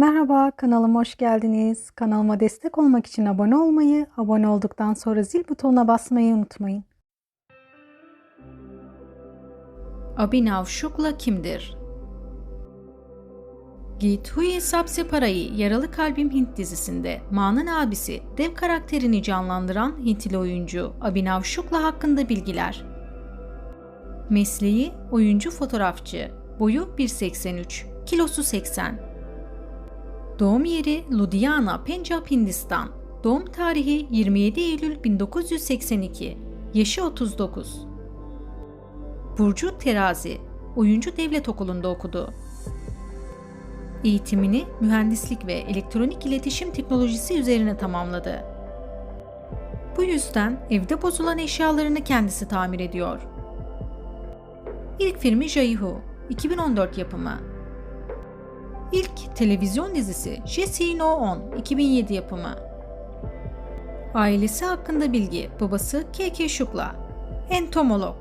Merhaba, kanalıma hoş geldiniz. Kanalıma destek olmak için abone olmayı, abone olduktan sonra zil butonuna basmayı unutmayın. Abhinav Shukla kimdir? Git Hui Sabse Parayı Yaralı Kalbim Hint dizisinde Ma'nın abisi dev karakterini canlandıran Hintli oyuncu Abhinav Shukla hakkında bilgiler. Mesleği oyuncu fotoğrafçı, boyu 1.83, kilosu 80. Doğum yeri Ludhiana, Pencap, Hindistan. Doğum tarihi 27 Eylül 1982. Yaşı 39. Burcu Terazi, oyuncu devlet okulunda okudu. Eğitimini mühendislik ve elektronik iletişim teknolojisi üzerine tamamladı. Bu yüzden evde bozulan eşyalarını kendisi tamir ediyor. İlk filmi Jaiho, 2014 yapımı. İlk televizyon dizisi Jesse No 10, 2007 yapımı. Ailesi hakkında bilgi, babası K.K. Shukla, entomolog.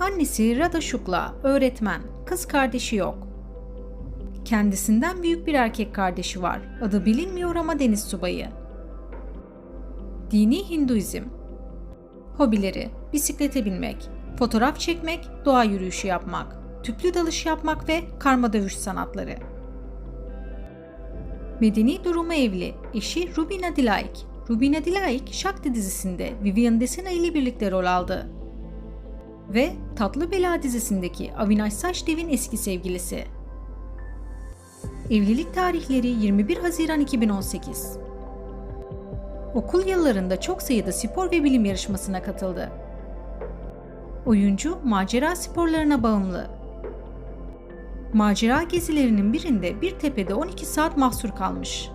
Annesi Radha Shukla, öğretmen, kız kardeşi yok. Kendisinden büyük bir erkek kardeşi var. Adı bilinmiyor ama deniz subayı. Dini Hinduizm. Hobileri: bisiklete binmek, fotoğraf çekmek, doğa yürüyüşü yapmak, tüplü dalış yapmak ve karma dövüş sanatları. Medeni durumu evli, eşi Rubina Dilaik. Rubina Dilaik, Shakti dizisinde Vivian Desina ile birlikte rol aldı. Ve Tatlı Bela dizisindeki Avinash Sachdev'in eski sevgilisi. Evlilik tarihleri 21 Haziran 2018. Okul yıllarında çok sayıda spor ve bilim yarışmasına katıldı. Oyuncu macera sporlarına bağımlı. Macera gezilerinin birinde bir tepede 12 saat mahsur kalmış.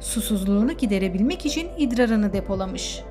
Susuzluğunu giderebilmek için idrarını depolamış.